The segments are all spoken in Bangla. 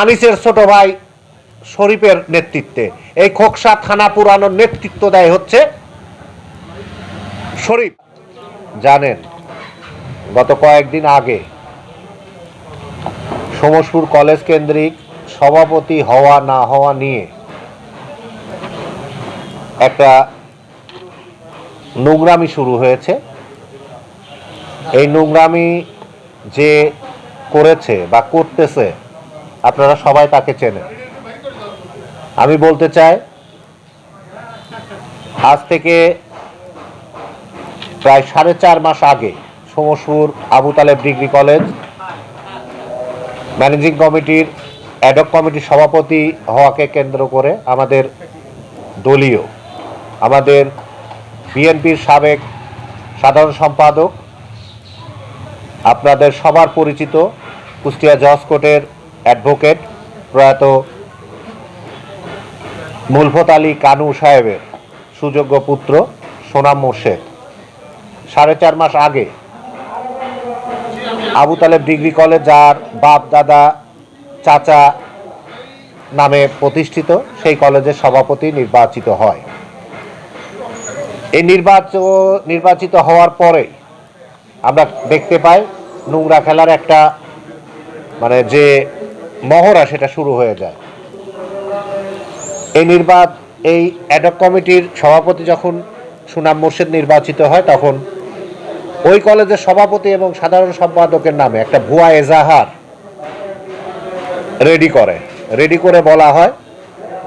আনিসের ছোট ভাই শরীফের নেতৃত্বে। এই খোকসা থানা পুরানোর নেতৃত্ব দেয় হচ্ছে শরীফ। জানেন, গত কয়েকদিন আগে সমসপুর কলেজ কেন্দ্রিক সভাপতি হওয়া না হওয়া নিয়ে একটা নোংরামি শুরু হয়েছে। এই নোংরামি যে করেছে বা করতেছে আপনারা সবাই তাকে চেনেন। আমি বলতে চাই, আজ থেকে প্রায় সাড়ে চার মাস আগে Samaspur Abu Taleb degree college managing কমিটির অ্যাডক কমিটির সভাপতি হওয়াকে কেন্দ্র করে আমাদের দলীয়, আমাদের বিএনপির সাবেক সাধারণ সম্পাদক, আপনাদের সবার পরিচিত কুষ্টিয়া জজ কোর্টের অ্যাডভোকেট প্রয়াত মুলফত আলী কানু সাহেবের সুযোগ্য পুত্র সোনাম মোর্শেদ। সাড়ে চার মাস আগে আবু তালেব ডিগ্রি কলেজ যার বাপ দাদা চাচা নামে প্রতিষ্ঠিত, সেই কলেজের সভাপতি নির্বাচিত হয়। এই নির্বাচন নির্বাচিত হওয়ার পরে আমরা দেখতে পাই নোংরা খেলার একটা মানে যে মহড়া সেটা শুরু হয়ে যায়। এই নির্বাচ, এই অ্যাডক কমিটির সভাপতি যখন সুনাম মোর্শেদ নির্বাচিত হয়, তখন ওই কলেজের সভাপতি এবং সাধারণ সম্পাদকের নামে একটা ভুয়া এজাহার রেডি করে। রেডি করে বলা হয়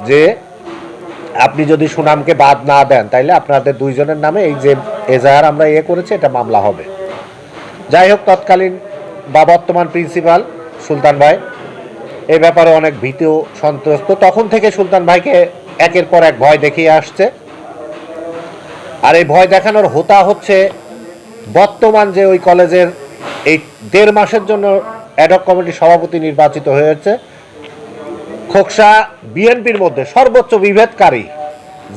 যে, আপনি যদি সুনামকে বাদ না দেন, তাইলে আপনাদের দুইজনের নামে এই যে এজাহার আমরা ইয়ে করেছি, এটা মামলা হবে। যাই হোক, তৎকালীন বা বর্তমান প্রিন্সিপাল সুলতান ভাই এই ব্যাপারে অনেক ভীত সন্ত্রস্ত। তখন থেকে সুলতান ভাইকে একের পর এক ভয় দেখিয়ে আসছে। আর এই ভয় দেখানোর হোতা হচ্ছে, বর্তমান যে ওই কলেজের এই দেড় মাসের জন্য অ্যাডক কমিটির সভাপতি নির্বাচিত হয়েছে, খোকসা বিএনপির মধ্যে সর্বোচ্চ বিভেদকারী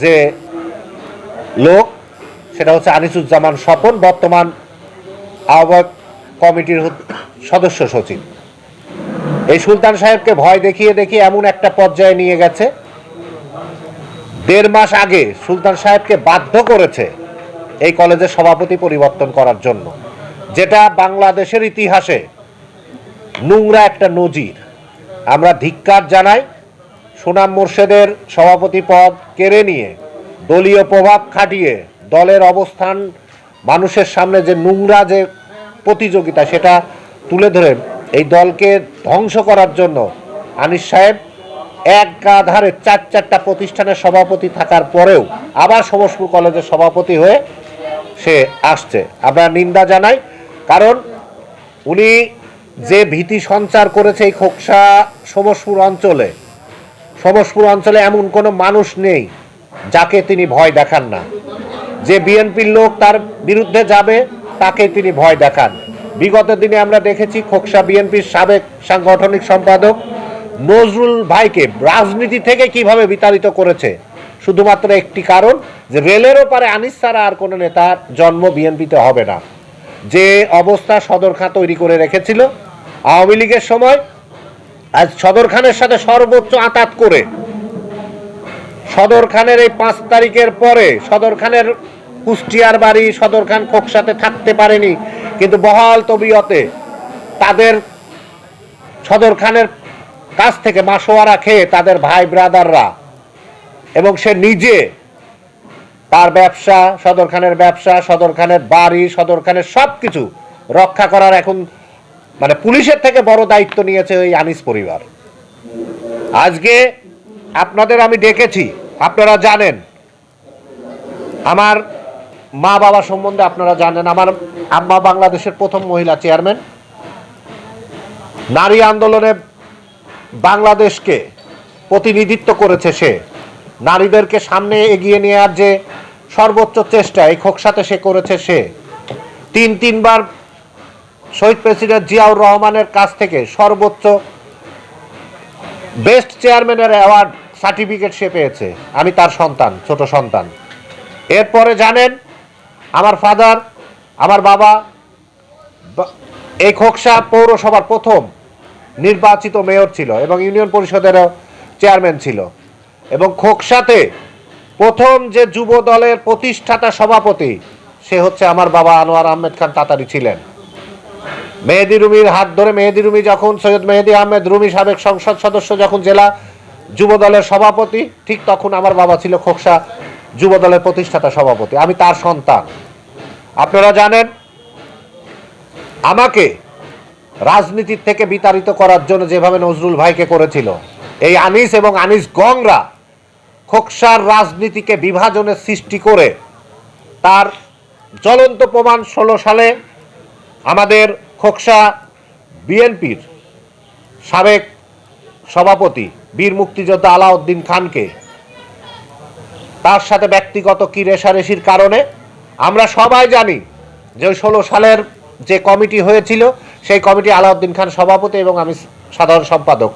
যে লোক, সেটা হচ্ছে আনিসুজ্জামান স্বপন, বর্তমান আহ্বায়ক কমিটির সদস্য সচিব। এই সুলতান সাহেবকে ভয় দেখিয়ে দেখিয়ে এমন একটা পর্যায়ে নিয়ে গেছে। দেড় মাস আগে সুলতান সাহেবকে বাধ্য করেছে এই কলেজের সভাপতি পরিবর্তন করার জন্য। যেটা বাংলাদেশের ইতিহাসে নোংরা একটা নজির। আমরা ধিক্কার জানাই সুনাম মোর্শেদের সভাপতি পদ কেড়ে নিয়ে, দলীয় প্রভাব খাটিয়ে, দলের অবস্থান, মানুষের সামনে যে নোংরা যে প্রতিযোগিতা, সেটা তুলে ধরে এই দলকে ধ্বংস করার জন্য আনিস সাহেব এক গাধারে চার চারটা প্রতিষ্ঠানের সভাপতি থাকার পরেও আবার সমসপুর কলেজের সভাপতি হয়ে সে আসছে। আমরা নিন্দা জানাই, কারণ উনি যে ভীতি সঞ্চার করেছে এই খোকসা সমসপুর অঞ্চলে সমসপুর অঞ্চলে এমন কোনো মানুষ নেই যাকে তিনি ভয় দেখান না। যে বিএনপির লোক তার বিরুদ্ধে যাবে, তাকে তিনি ভয় দেখান। বিগত দিনে আমরা দেখেছি খোকসা বিএনপির সাবেক সাংগঠনিক সম্পাদক নজরুল ভাইকে রাজনীতি থেকে কীভাবে বিতাড়িত করেছে? শুধুমাত্র একটি কারণ, যে রেলের ওপারে আনিস ছাড়া আর কোনো নেতার জন্ম বিএনপিতে হবে না। যে অবস্থা সদরখাঁ তৈরি করে রেখেছিল, আওয়ামী লীগের সময় আজ সদর খানের সাথে সর্বোচ্চ আতাত করে। সদর খানের এই পাঁচ তারিখের পরে সদর খানের কুষ্টিয়ার বাড়ি সদর খান খোকসাতে থাকতে পারেনি। কিন্তু বহাল তবিয়তে তাদের সদর খানের কাছ থেকে মাসোয়ারা খেয়ে তাদের ভাই ব্রাদাররা এবং সে নিজে তার ব্যবসা, সদর খানের ব্যবসা, সদর খানের বাড়ি, সদর খানের সব কিছু রক্ষা করার এখন মানে পুলিশের থেকে বড় দায়িত্ব নিয়েছে ওই আনিস পরিবার। আজকে আপনাদের আমি ডেকেছি, আপনারা জানেন, আমার মা বাবা সম্বন্ধে আপনারা জানেন, আমার আম্মা বাংলাদেশের প্রথম মহিলা চেয়ারম্যান। নারী আন্দোলনে বাংলাদেশকে প্রতিনিধিত্ব করেছে সে। নারীদেরকে সামনে এগিয়ে নেওয়ার যে সর্বোচ্চ চেষ্টা, এই খোকসাতে সে করেছে সে। তিন তিনবার শহীদ প্রেসিডেন্ট জিয়াউর রহমানের কাছ থেকে সর্বোচ্চ বেস্ট চেয়ারম্যানের অ্যাওয়ার্ড সার্টিফিকেট সে পেয়েছে। আমি তার সন্তান, ছোট সন্তান। এরপরে জানেন আমার ফাদার আমার বাবা এই খোকসা পৌরসভার প্রথম নির্বাচিত মেয়র ছিল এবং ইউনিয়ন পরিষদেরও চেয়ারম্যান ছিল। এবং খোকসাতে প্রথম যে যুব দলের প্রতিষ্ঠাতা সভাপতি, সে হচ্ছে আমার বাবা আনোয়ার আহমেদ খান তাতারি ছিলেন। মেহেদি রুমির হাত ধরে, মেহেদি রুমি যখন, সৈয়দ মেহেদি আহমেদ রুমি সাবেক সংসদ সদস্য যখন জেলা যুব দলের সভাপতি, ঠিক তখন আমার বাবা ছিল খোকসা যুব দলের প্রতিষ্ঠাতা সভাপতি, আমি তার সন্তান। আপনারা জানেন, আমাকে রাজনীতির থেকে বিতাড়িত করার জন্য যেভাবে নজরুল ভাইকে করেছিল, এই আনিস এবং আনিস গংরা খোকসার রাজনীতিকে বিভাজনের সৃষ্টি করে, তার জ্বলন্ত প্রমাণ ষোলো সালে আমাদের খোকসা বিএনপির সাবেক সভাপতি, বীর মুক্তিযোদ্ধা আলাউদ্দিন খানকে তার সাথে ব্যক্তিগত কি রেশারেশির কারণে, আমরা সবাই জানি যে ষোলো সালের যে কমিটি হয়েছিল, সেই কমিটি আলাউদ্দিন খান সভাপতি এবং আমি সাধারণ সম্পাদক।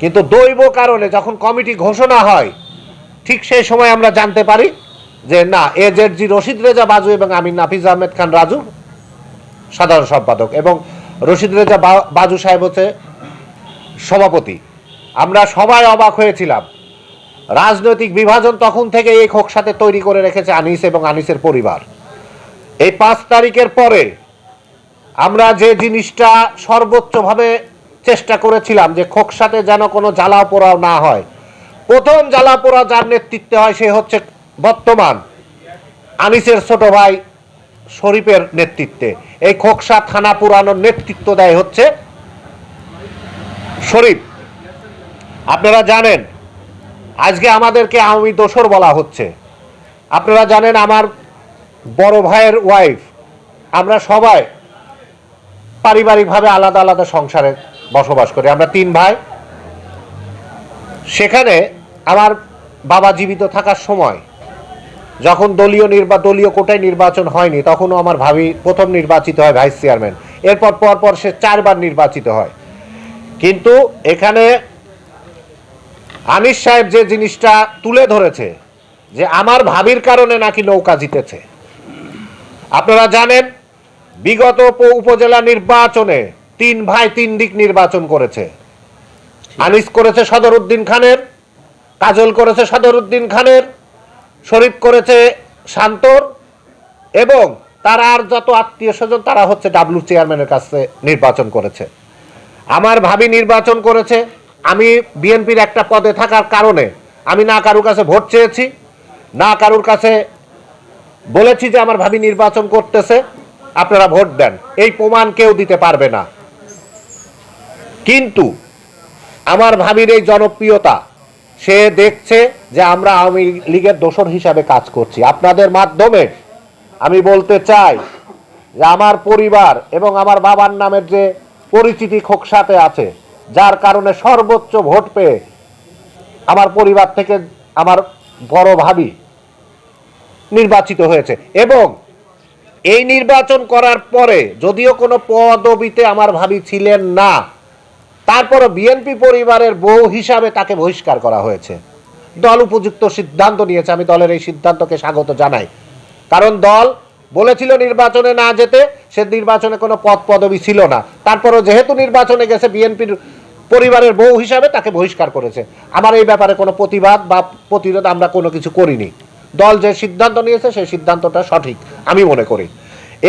কিন্তু দৈব কারণে যখন কমিটি ঘোষণা হয়, ঠিক সেই সময় আমরা জানতে পারি যে না, A Z G Rashid Reza বাজু এবং আমি নাফিজ আহমেদ খান রাজু সাধারণ সম্পাদক এবং রশিদ রেজা বাজু সাহেব হচ্ছে সভাপতি। আমরা সবাই অবাক হয়েছিলাম রাজনৈতিক বিভাজন তখন থেকে এই খোকসাতে তৈরি করে রেখেছে আনিস এবং আনিসের পরিবার। এই পাঁচ তারিখের পরে আমরা যে জিনিসটা সর্বোচ্চভাবে চেষ্টা করেছিলাম যে খোকসাতে যেন কোনো জ্বালা পোড়াও না হয়, প্রথম জ্বালা পোড়া যার নেতৃত্বে হয় সে হচ্ছে বর্তমান আনিসের ছোট ভাই শরীফের নেতৃত্বে। এই খোকসা থানা পুরানোর নেতৃত্ব দেয় হচ্ছে শরীফ। আপনারা জানেন আজকে আমাদেরকে আওয়ামী দোসর বলা হচ্ছে। আপনারা জানেন আমার বড় ভাইয়ের ওয়াইফ আমরা সবাই পারিবারিকভাবে আলাদা আলাদা সংসারে বসবাস করি। আমরা তিন ভাই। সেখানে আমার বাবা জীবিত থাকার সময় যখন দলীয় নির্বা দলীয় কোটায় নির্বাচন হয়নি, তখনও আমার ভাবি প্রথম নির্বাচিত হয় ভাইস চেয়ারম্যান এরপর পর পর সে চারবার নির্বাচিত হয়। কিন্তু এখানে আনিস সাহেব যে জিনিসটা তুলে ধরেছে, যে আমার ভাবির কারণে নাকি নৌকা জিতেছে। আপনারা জানেন, বিগত উপজেলা নির্বাচনে তিন ভাই তিন দিক নির্বাচন করেছে। আনিস করেছে সদরউদ্দিন খানের, কাজল করেছে সদরউদ্দিন খানের, শরীফ করেছে শান্তর, এবং তারা আর যত আত্মীয় স্বজন, তারা হচ্ছে ডাব্লিউ চেয়ারম্যানের কাছে নির্বাচন করেছে। আমার ভাবি নির্বাচন করেছে আমি বিএনপির একটা পদে থাকার কারণে আমি না কারুর কাছে ভোট চেয়েছি, না কারুর কাছে বলেছি যে আমার ভাবি নির্বাচন করতেছে, আপনারা ভোট দেন। এই প্রমাণ কেউ দিতে পারবে না। কিন্তু আমার ভাবির এই জনপ্রিয়তা, সে দেখছে যে আমরা আওয়ামী লীগের দোসর হিসাবে কাজ করছি। আপনাদের মাধ্যমে আমি বলতে চাই যে আমার পরিবার এবং আমার বাবার নামের যে পরিচিতি খোকসাতে আছে যার কারণে সর্বোচ্চ ভোট পেয়ে আমার পরিবার থেকে আমার বড় ভাবি নির্বাচিত হয়েছে। এবং এই নির্বাচন করার পরে যদিও কোনো পদবিতে আমার ভাবি ছিলেন না, তারপরও বিএনপি পরিবারের বউ হিসাবে তাকে বহিষ্কার করা হয়েছে। দল উপযুক্ত সিদ্ধান্ত নিয়েছে, আমি দলের এই সিদ্ধান্তকে স্বাগত জানাই। কারণ দল বলেছিল নির্বাচনে না যেতে, সে নির্বাচনে কোনো পদ পদবি ছিল না। তারপরও যেহেতু নির্বাচনে গেছে, বিএনপির পরিবারের বউ হিসাবে তাকে বহিষ্কার করেছে। আমার এই ব্যাপারে কোনো প্রতিবাদ বা প্রতিরোধ আমরা কোনো কিছু করিনি। দল যে সিদ্ধান্ত নিয়েছে সেই সিদ্ধান্তটা সঠিক, আমি মনে করি।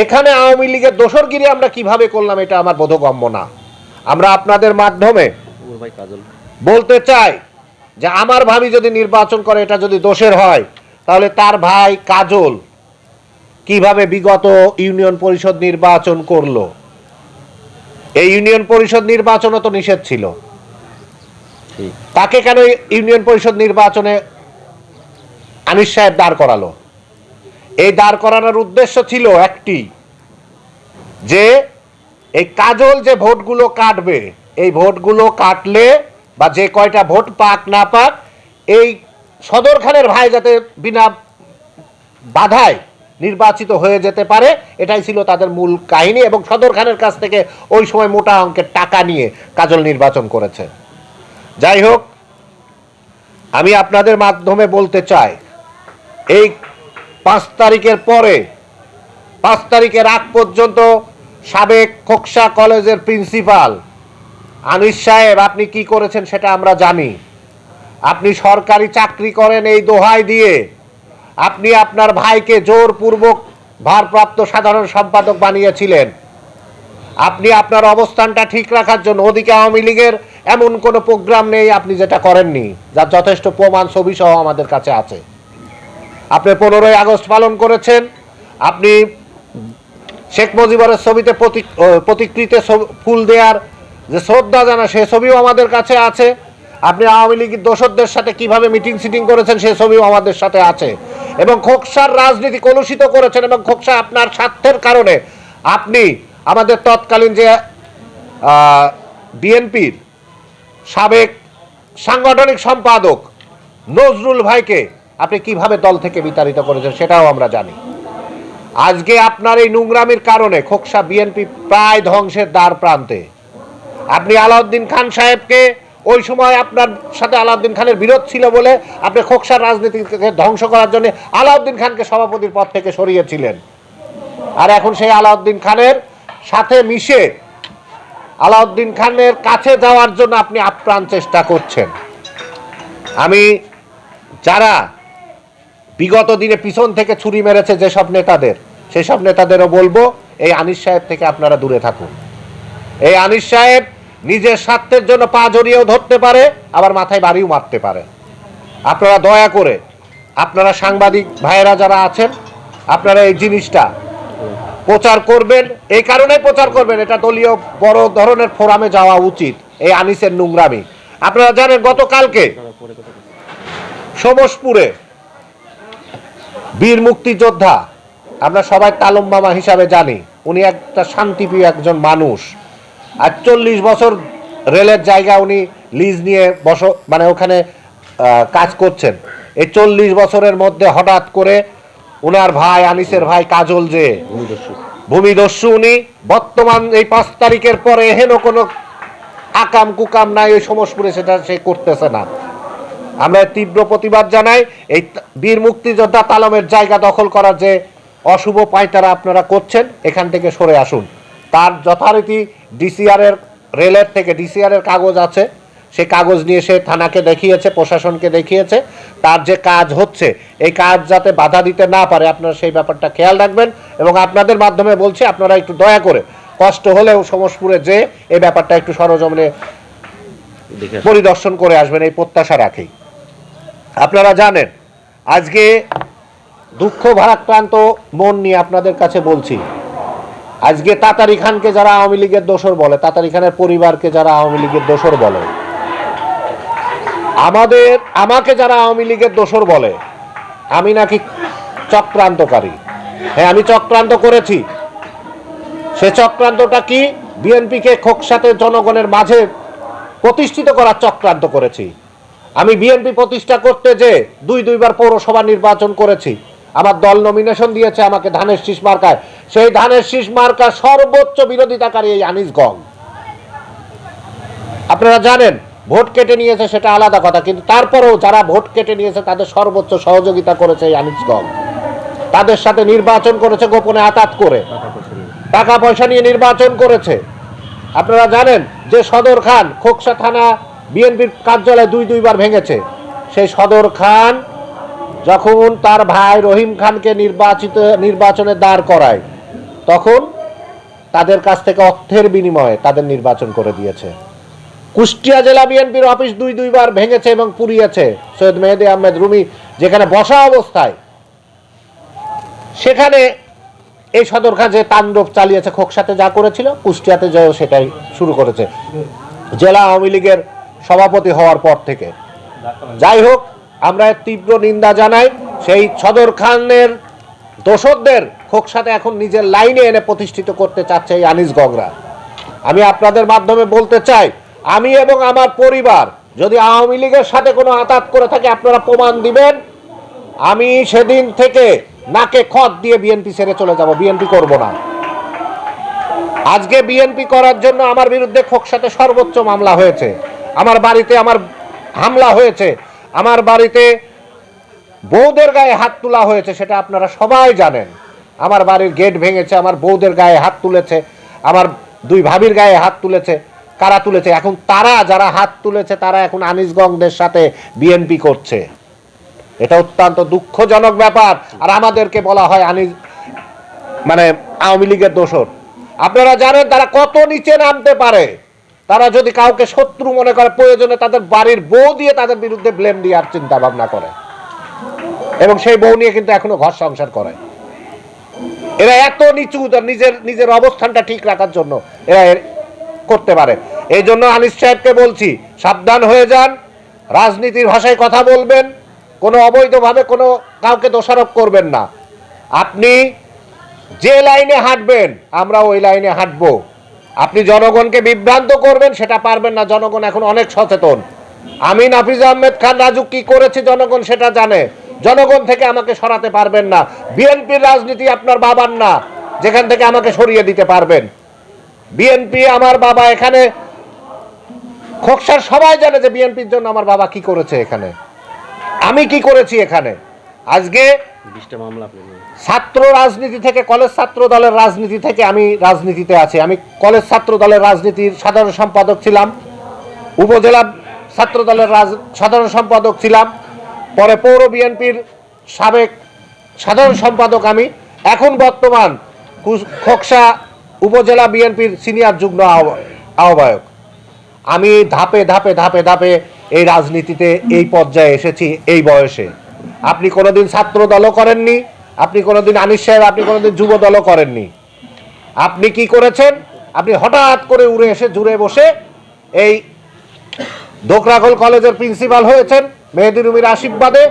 এখানে আওয়ামী লীগের দোসরগিরি আমরা কীভাবে করলাম এটা আমার বোধগম্য না। আমরা আপনাদের মাধ্যমে বলতে চাই যে আমার ভাবি যদি নির্বাচন করে এটা যদি দোষের হয়, তাহলে তার ভাই কাজল কীভাবে বিগত ইউনিয়ন পরিষদ নির্বাচন করল? এই ইউনিয়ন পরিষদ নির্বাচনও তো নিষেধ ছিল। তাকে কেন ইউনিয়ন পরিষদ নির্বাচনে আনিস সাহেব দাঁড় করালো? এই দাঁড় করানোর উদ্দেশ্য ছিল একটি যে এই কাজল যে ভোটগুলো কাটবে এই ভোটগুলো কাটলে বা যে কয়টা ভোট পাক না পাক এই সদর খানের ভাই যাতে বিনা বাধায় নির্বাচিত হয়ে যেতে পারে। এটাই ছিল তাদের মূল কাহিনী এবং সদর খানের কাছ থেকে ওই সময় মোটা অঙ্কের টাকা নিয়ে কাজল নির্বাচন করেছে। যাই হোক, আমি আপনাদের মাধ্যমে বলতে চাই, এই পাঁচ তারিখের পরে, পাঁচ তারিখের আগ পর্যন্ত সাবেক খোকসা কলেজের প্রিন্সিপাল আনিস সাহেব, আপনি কি করেছেন সেটা আমরা জানি। আপনি সরকারি চাকরি করেন এই দোহাই দিয়ে আপনি আপনার ভাইকে জোরপূর্বক ভারপ্রাপ্ত সাধারণ সম্পাদক বানিয়েছিলেন। আপনি আপনার অবস্থানটা ঠিক রাখার জন্য ওদিকে আওয়ামী লীগের এমন কোনো প্রোগ্রাম নেই, আপনি যেটা করেননি, যার যথেষ্ট প্রমাণ ছবি সহ আমাদের কাছে আছে। আপনি পনেরোই আগস্ট পালন করেছেন, আপনি শেখ মুজিবরের ছবিতে প্রতি- প্রতিকৃতে ফুল দেওয়ার যে শ্রদ্ধা জানা, সে ছবিও আমাদের কাছে আছে। আপনি আওয়ামী লীগের দোসরদের সাথে কীভাবে মিটিং সিটিং করেছেন, সে ছবিও আমাদের সাথে আছে। এবং খোকসার রাজনীতি কলুষিত করেছেন এবং খোকসা আপনার স্বার্থের কারণে আপনি আমাদের তৎকালীন যে বিএনপির সাবেক সাংগঠনিক সম্পাদক নজরুল ভাইকে আপনি কীভাবে দল থেকে বিতাড়িত করেছেন সেটাও আমরা জানি। আজকে আপনার এই নোংরামির কারণে খোকসা বিএনপি প্রায় ধ্বংসের দ্বার প্রান্তে। আপনি আলাউদ্দিন খান সাহেবকে ওই সময় আপনার সাথে আলাউদ্দিন খানের বিরোধ ছিল বলে আপনি খোকসার রাজনীতিকে ধ্বংস করার জন্য আলাউদ্দিন খানকে সভাপতির পদ থেকে সরিয়েছিলেন। আর এখন সেই আলাউদ্দিন খানের সাথে মিশে আলাউদ্দিন খানের কাছে যাওয়ার জন্য আপনি আপ্রাণ চেষ্টা করছেন। আমি যারা বিগত দিনে পিছন থেকে ছুরি মেরেছে যেসব নেতাদের, সেসব নেতাদেরও বলব, এই আনিস সাহেব থেকে আপনারা দূরে থাকুন। এই আনিস সাহেব নিজের স্বার্থের জন্য পা জড়িয়েও ধরতে পারে, আবার মাথায় বাড়িও মারতে পারে। আপনারা দয়া করে, আপনারা সাংবাদিক ভাইয়েরা যারা আছেন, আপনারা এই জিনিসটা প্রচার করবেন। এই কারণে প্রচার করবেন, এটা দলীয় বড় ধরনের ফোরামে যাওয়া উচিত, এই আনিসের নোংরামি। আপনারা জানেন, গতকালকে সমসপুরে বীর মুক্তিযোদ্ধা, আমরা সবাই তালম হিসাবে জানি, উনি একটা শান্তিপ্রিয় একজন মানুষ। আর চল্লিশ বছর রেলের জায়গা উনি লিজ নিয়ে বস মানে ওখানে কাজ করছেন। এই চল্লিশ বছরের মধ্যে হঠাৎ করে উনার ভাই আনিসের ভাই কাজল যে ভূমিদস্যু। উনি বর্তমান এই পাঁচ তারিখের পরে হেন কোনো আকাম কুকাম নাই ওই সমসপুরে সেটা সে করতেছে না। আমরা তীব্র প্রতিবাদ জানাই এই বীর মুক্তিযোদ্ধা তালমের জায়গা দখল করার যে অশুভ পায়তারা আপনারা করছেন এখান থেকে সরে আসুন। তার যথারীতি ডিসিআর এর রেলের থেকে ডিসিআর এর কাগজ আছে। সেই কাগজ নিয়ে সে থানাকে দেখিয়েছে প্রশাসনকে দেখিয়েছে। তার যে কাজ হচ্ছে এই কাজ যাতে বাধা দিতে না পারে আপনারা সেই ব্যাপারটা খেয়াল রাখবেন এবং আপনাদের মাধ্যমে বলছি আপনারা একটু দয়া করে কষ্ট হলেও সমসপুরে যে এই ব্যাপারটা একটু সরজমনে পরিদর্শন করে আসবেন এই প্রত্যাশা রাখি আপনারা জানেন আজকে দুঃখ ভারাক্রান্ত মন নিয়ে আপনাদের কাছে বলছি আজকে তাতারি খানকে যারা আওয়ামী লীগের দোষর বলে, তাতারি খানের পরিবারকে যারা আওয়ামী লীগের দোষর বলে, আমাদের, আমাকে যারা আওয়ামী লীগের দোসর বলে, আমি নাকি চক্রান্তকারী? হ্যাঁ আমি চক্রান্ত করেছি। সে চক্রান্তটা কি? বিএনপিকে খোকসাতে জনগণের মাঝে প্রতিষ্ঠিত করার চক্রান্ত করেছি। আমি বিএনপি প্রতিষ্ঠা করতে যে দুই, দুইবার পৌরসভা নির্বাচন করেছি। আমার দল নমিনেশন দিয়েছে আমাকে ধানের শীষ মার্কায়। সেই ধানের শীষ মার্কার সর্বোচ্চ বিরোধিতাকারী এই আনিস গং। আপনারা জানেন, ভোট কেটে নিয়েছে সেটা আলাদা কথা, কিন্তু তারপরেও যারা ভোট কেটে নিয়েছে তাদের সর্বোচ্চ সহযোগিতা করেছে এই আনিস গং। তাদের সাথে নির্বাচন করেছে গোপনে আতাত করে। টাকা পয়সা নিয়ে। নির্বাচন করেছে। আপনারা জানেন যে সদর খান খোকসা থানা বিএনপির কার্যালয় দুই দুইবার ভেঙেছে। সেই সদর খান যখন তার ভাই রহিম খানকে নির্বাচিত, নির্বাচনে দাঁড় করায়, তখন তাদের কাছ থেকে অর্থের বিনিময়ে তাদের নির্বাচন করে দিয়েছে। কুষ্টিয়া জেলা বিএনপির অফিস দুই দুইবার ভেঙেছে এবং পুড়িয়েছে। সৈয়দ মেহেদি আহমেদ রুমি যেখানে বসা অবস্থায়, সেখানে এই সদরখা যে তাণ্ডব চালিয়েছে, খোকসাতে যা করেছিল, কুষ্টিয়াতে যেও সেটাই শুরু করেছে। জেলা আওয়ামী লীগের সভাপতি হওয়ার পর থেকে। যাই হোক আমরা তীব্র নিন্দা জানাই। সেই সদর খানের দোসরদের খোকসাতে এখন নিজের লাইনে এনে প্রতিষ্ঠিত করতে চাচ্ছে এই আনিস গগরা। আমি আপনাদের মাধ্যমে বলতে চাই, আমি এবং আমার পরিবার যদি আওয়ামী লীগের সাথে কোনো আতাত করে থাকে, আপনারা প্রমাণ দিবেন। আমি সেদিন থেকে নাকে খত দিয়ে বিএনপি ছেড়ে চলে যাব, বিএনপি করব না। আজকে বিএনপি করার জন্য আমার বিরুদ্ধে খোকসাতে সর্বোচ্চ মামলা হয়েছে। আমার বাড়িতে আমার হামলা হয়েছে। আমার বাড়িতে বৌদের গায়ে হাত তোলা হয়েছে, সেটা আপনারা সবাই জানেন। আমার বাড়ির গেট ভেঙেছে, আমার বৌদের গায়ে হাত তুলেছে, আমার দুই ভাবির গায়ে হাত তুলেছে, কারা তুলেছে? এখন তারা যারা হাত তুলেছে, তারা এখন আনিসগঞ্জদের সাথে বিএনপি করছে। এটা অত্যন্ত দুঃখজনক ব্যাপার। আর আমাদেরকে বলা হয় আনিস মানে আওয়ামী লীগের দোষর। আপনারা জানেন তারা কত নিচে নামতে পারে। তারা যদি কাউকে শত্রু মনে করে প্রয়োজনে তাদের বাড়ির বউ দিয়ে তাদের বিরুদ্ধে ব্লেম দিয়ে আর চিন্তা ভাবনা করে। এবং সেই বউ নিয়ে কিন্তু এখনও ঘর সংসার করে। এরা এত নিচু নিজের নিজের অবস্থানটা ঠিক রাখার জন্য এরা করতে পারে। এই জন্য আনিস সাহেবকে বলছি, সাবধান হয়ে যান, রাজনীতির ভাষায় কথা বলবেন, কোনো অবৈধভাবে কোনো কাউকে দোষারোপ করবেন না। আপনি যে লাইনে হাঁটবেন আমরা ওই লাইনে হাঁটবো। আপনি জনগণকে বিভ্রান্ত করবেন, সেটা পারবেন না। জনগণ এখন অনেক সচেতন। আমি নাফিজ আহমেদ খান রাজু কি করেছে, জনগণ সেটা জানে। জনগণ থেকে আমাকে সরাতে পারবেন না। বিএনপির রাজনীতি আপনার বাবার না, যেখান থেকে আমাকে সরিয়ে দিতে পারবেন। বিএনপি আমার বাবা এখানে। খোকসার সবাই জানে যে বিএনপির জন্য আমার বাবা কি করেছে এখানে। আমি কি করেছি এখানে? আজকে বিশটা মামলা ছাত্র রাজনীতি থেকে, কলেজ ছাত্র দলের রাজনীতি থেকে আমি রাজনীতিতে আছি। আমি কলেজ ছাত্র দলের রাজনীতির সাধারণ সম্পাদক ছিলাম। উপজেলা ছাত্র দলের রাজ, সাধারণ সম্পাদক ছিলাম। পরে পৌর বিএনপির সাবেক সাধারণ সম্পাদক আমি। এখন বর্তমান কুস- খোকসা উপজেলা বিএনপির সিনিয়র যুগ্ম আহ্বা- আহ্বায়ক। আমি ধাপে ধাপে ধাপে ধাপে এই রাজনীতিতে এই পর্যায়ে এসেছি এই বয়সে। আপনি কোনোদিন ছাত্র দলও করেননি। আপনি কোনোদিন আনিস সাহেব আপনি কোনোদিন যুব দলও করেননি। আপনি কি করেছেন? আপনি হঠাৎ করে উড়ে এসে জুড়ে বসে এই দোকরাখোল কলেজের প্রিন্সিপাল হয়েছেন মেহেদি রুমির আশীর্বাদে।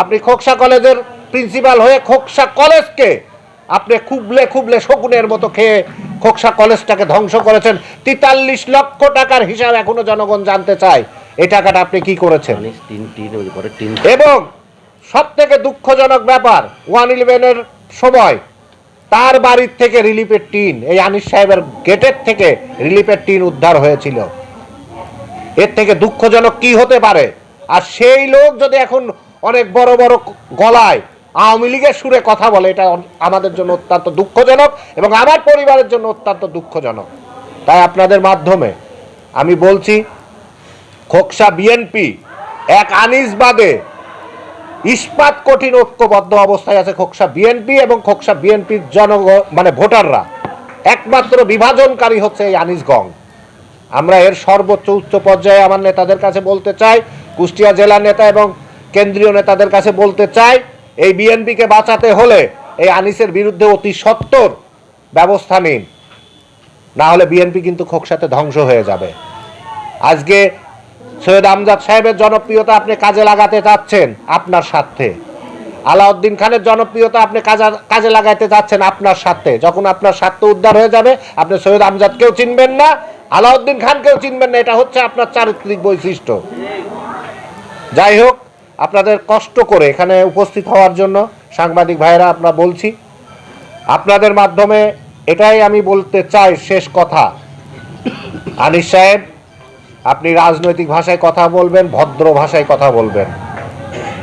আপনি খোকসা কলেজের প্রিন্সিপাল হয়ে খোকসা কলেজকে আপনি খুবলে খুবলে শকুনের মতো খেয়ে খোকসা কলেজটাকে ধ্বংস করেছেন। তেতাল্লিশ লক্ষ টাকার হিসাব এখনও জনগণ জানতে চায়। এই টাকাটা আপনি কি করেছেন? তিন তিন ওই এবং সব থেকে দুঃখজনক ব্যাপার ওয়ান ইলেভেনের সময় তার বাড়ির থেকে রিলিফের টিন, এই আনিস সাহেবের গেটের থেকে রিলিফের টিন উদ্ধার হয়েছিল। এর থেকে দুঃখজনক কি হতে পারে? আর সেই লোক যদি এখন অনেক বড় বড় গলায় আওয়ামী লীগের সুরে কথা বলে, এটা আমাদের জন্য অত্যন্ত দুঃখজনক এবং আমার পরিবারের জন্য অত্যন্ত দুঃখজনক। তাই আপনাদের মাধ্যমে আমি বলছি, খোকসা বিএনপি এক আনিস বাদে ইস্পাত কঠিন ঐক্যবদ্ধ অবস্থায় আছে খোকসা বিএনপি এবং খোকসা বিএনপির জনগণ মানে ভোটাররা। একমাত্র বিভাজনকারী হচ্ছে এই আনিসগঞ্জ আমরা এর সর্বোচ্চ উচ্চ পর্যায়ে আমার নেতাদের কাছে বলতে চাই, কুষ্টিয়া জেলা নেতা এবং কেন্দ্রীয় নেতাদের কাছে বলতে চাই, এই বিএনপিকে বাঁচাতে হলে এই আনিসের বিরুদ্ধে অতি সত্তর ব্যবস্থা নিন। না হলে বিএনপি কিন্তু খোকসাতে ধ্বংস হয়ে যাবে। আজকে সৈয়দ আমজাদ সাহেবের জনপ্রিয়তা আপনি কাজে লাগাতে চাচ্ছেন আপনার স্বার্থে। আলাউদ্দিন খানের জনপ্রিয়তা আপনি কাজে লাগাতে চাচ্ছেন আপনার স্বার্থে। যখন আপনার স্বার্থ উদ্ধার হয়ে যাবে, আপনি সৈয়দ আমজাদকেও চিনবেন না, আলাউদ্দিন খানকেও চিনবেন না। এটা হচ্ছে আপনার চারিত্রিক বৈশিষ্ট্য। যাই হোক, আপনাদের কষ্ট করে এখানে উপস্থিত হওয়ার জন্য সাংবাদিক ভাইয়েরা, আমরা বলছি, আপনাদের মাধ্যমে এটাই আমি বলতে চাই শেষ কথা। আনিস সাহেব আপনি রাজনৈতিক ভাষায় কথা বলবেন, ভদ্র ভাষায় কথা বলবেন।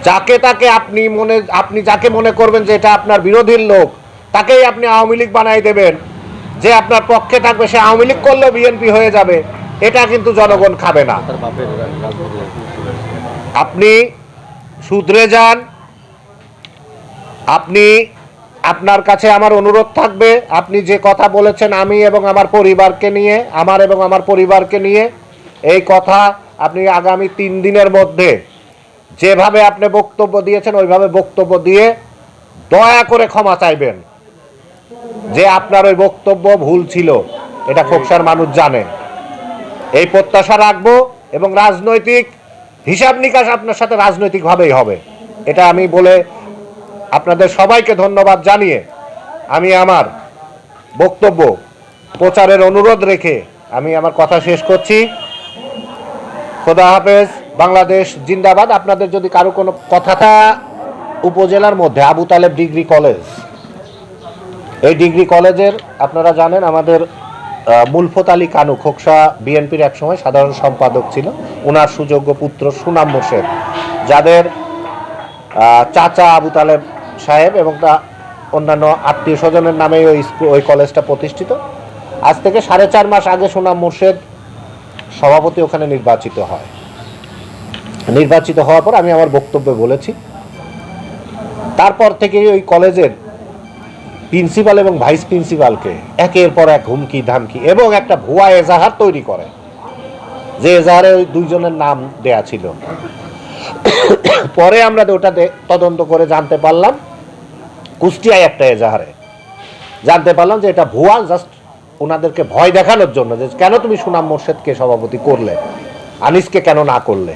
যাকে তাকে আপনি মনে, আপনি যাকে মনে করবেন যে এটা আপনার বিরোধীর লোক, তাকেই আপনি আওয়ামী লীগ বানাই দেবেন। যে আপনার পক্ষে থাকবে, সে আওয়ামী লীগ করলেও বিএনপি হয়ে যাবে। এটা কিন্তু জনগণ খাবে না। আপনি শুধরে যান। আপনি, আপনার কাছে আমার অনুরোধ থাকবে। আপনি যে কথা বলেছেন আমি এবং আমার পরিবারকে নিয়ে, আমার এবং আমার পরিবারকে নিয়ে এই কথা আপনি আগামী তিন দিনের মধ্যে যেভাবে আপনি বক্তব্য দিয়েছেন, ওইভাবে বক্তব্য দিয়ে দয়া করে ক্ষমা চাইবেন। যে আপনার ওই বক্তব্য ভুল ছিল, এটা খোকসার মানুষ জানে। এই প্রত্যাশা রাখব এবং রাজনৈতিক হিসাব নিকাশ আপনার সাথে রাজনৈতিকভাবেই হবে। এটা আমি বলে আপনাদের সবাইকে ধন্যবাদ জানিয়ে আমি আমার বক্তব্য, প্রচারের অনুরোধ রেখে আমি আমার কথা শেষ করছি। খোদা হাফেজ, বাংলাদেশ জিন্দাবাদ। আপনাদের যদি কারও কোনো কথাটা উপজেলার মধ্যে, আবু তালেব ডিগ্রি কলেজ। এই ডিগ্রি কলেজের, আপনারা জানেন, আমাদের মুলফত আলী কানু খোকসা বিএনপির একসময় সাধারণ সম্পাদক ছিল। ওনার সুযোগ্য পুত্র সুনাম মোর্শেদ। যাদের চাচা আবু তালেব সাহেব এবং তা অন্যান্য আত্মীয় স্বজনের নামে ওই স্কুল ওই কলেজটা প্রতিষ্ঠিত। আজ থেকে সাড়ে চার মাস আগে সুনাম মোর্শেদ সভাপতি ওখানে নির্বাচিত হয়। নির্বাচিত হওয়ার পর আমি আমার বক্তব্যে বলেছি। তারপর থেকে ওই কলেজের প্রিন্সিপাল এবং ভাইস প্রিন্সিপালকে একের পর এক হুমকি, ধামকি এবং একটা ভুয়া এজাহার তৈরি করে। যে এজাহারে ওই দুইজনের নাম দেয়া ছিল। পরে আমরা ওটা তদন্ত করে জানতে পারলাম, কুষ্টিয়ায় একটা এজাহারে। জানতে পারলাম যে এটা ভুয়া, জাস্ট ওনাদেরকে ভয় দেখানোর জন্য যে কেন তুমি সুনাম মোর্শেদকে সভাপতি করলে? আনিসকে কেন না করলে?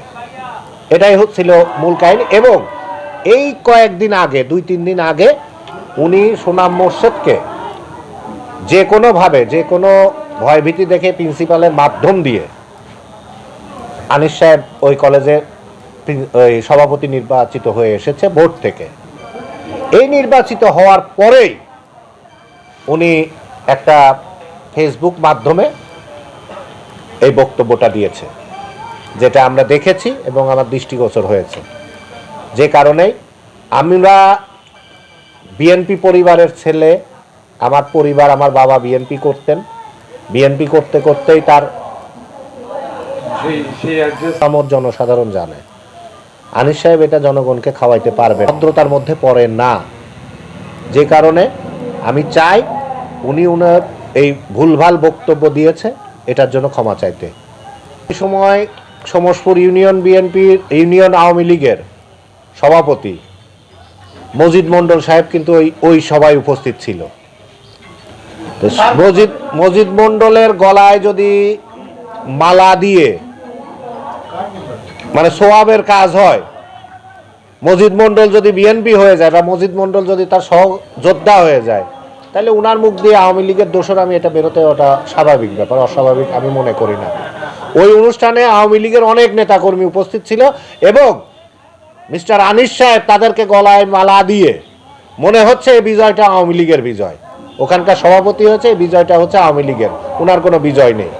এটাই হচ্ছিল মূল কাহিনী এবং এই কয়েকদিন আগে, দুই তিন দিন আগে উনি সুনাম মোর্শেদকে যে কোনোভাবে, যে কোনো ভয়ভীতি দেখে প্রিন্সিপালের মাধ্যম দিয়ে আনিস সাহেব ওই কলেজে ওই সভাপতি নির্বাচিত হয়ে এসেছে বোর্ড থেকে। এই নির্বাচিত হওয়ার পরেই উনি একটা ফেসবুক মাধ্যমে এই বক্তব্যটা দিয়েছে যেটা আমরা দেখেছি এবং আমার দৃষ্টিগোচর হয়েছে। যে কারণেই আমরা বিএনপি পরিবারের ছেলে আমার পরিবার আমার বাবা বিএনপি করতেন। বিএনপি করতে করতেই তার আমার জনসাধারণ জানে। আনিস সাহেব এটা জনগণকে খাওয়াইতে পারবে ভদ্রতার মধ্যে পড়ে না। যে কারণে আমি চাই উনি উনার এই ভুলভাল বক্তব্য দিয়েছে, এটার জন্য ক্ষমা চাইতে। এই সময় সমসপুর ইউনিয়ন বিএনপির ইউনিয়ন আওয়ামী লীগের সভাপতি মজিদ মণ্ডল সাহেব কিন্তু ওই ওই সভায় উপস্থিত ছিল। মজিদ মজিদ মণ্ডলের গলায় যদি মালা দিয়ে মানে সোয়াবের কাজ হয়, মজিদ মণ্ডল যদি বিএনপি হয়ে যায় বা মজিদ মণ্ডল যদি তার সহ যোদ্ধা হয়ে যায় তাহলে উনার মুখ দিয়ে আওয়ামী লীগের দোষর আমি এটা বেরোতে ওটা স্বাভাবিক ব্যাপার, অস্বাভাবিক আমি মনে করি না। ওই অনুষ্ঠানে আওয়ামী লীগের অনেক নেতাকর্মী উপস্থিত ছিল এবং মিস্টার আনিস সাহেব তাদেরকে গলায় মালা দিয়ে মনে হচ্ছে এই বিজয়টা আওয়ামী লীগের বিজয়। ওখানকার সভাপতি হচ্ছে এই বিজয়টা হচ্ছে আওয়ামী লীগের ওনার কোনো বিজয় নেই।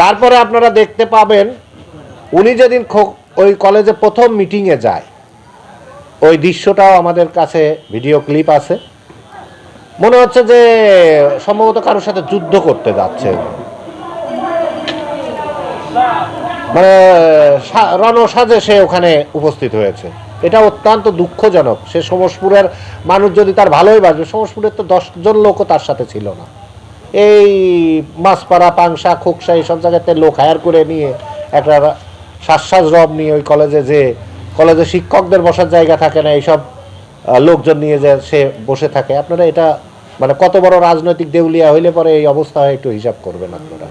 তারপরে আপনারা দেখতে পাবেন, উনি যেদিন ওই কলেজে প্রথম মিটিংয়ে যায়, ওই দৃশ্যটাও আমাদের কাছে ভিডিও ক্লিপ আছে। মনে হচ্ছে যে সম্ভবত কারোর সাথে যুদ্ধ করতে যাচ্ছে। মানে রণসাজে সে ওখানে উপস্থিত হয়েছে। এটা অত্যন্ত দুঃখজনক। সে সমসপুরের মানুষ যদি তার ভালোই বাসবে, সমসপুরের তো দশজন লোকও তার সাথে ছিল না। এই মাছপাড়া, পাংশা, খোকসা এইসব জায়গাতে লোক হায়ার করে নিয়ে একটা শ্বাস রব নিয়ে ওই কলেজে যে কলেজে শিক্ষকদের বসার জায়গা থাকে না, এইসব লোকজন নিয়ে যে সে বসে থাকে। আপনারা এটা মানে কত বড় রাজনৈতিক দেউলিয়া হইলে পরে এই অবস্থা একটু হিসাব করবেন আপনারা।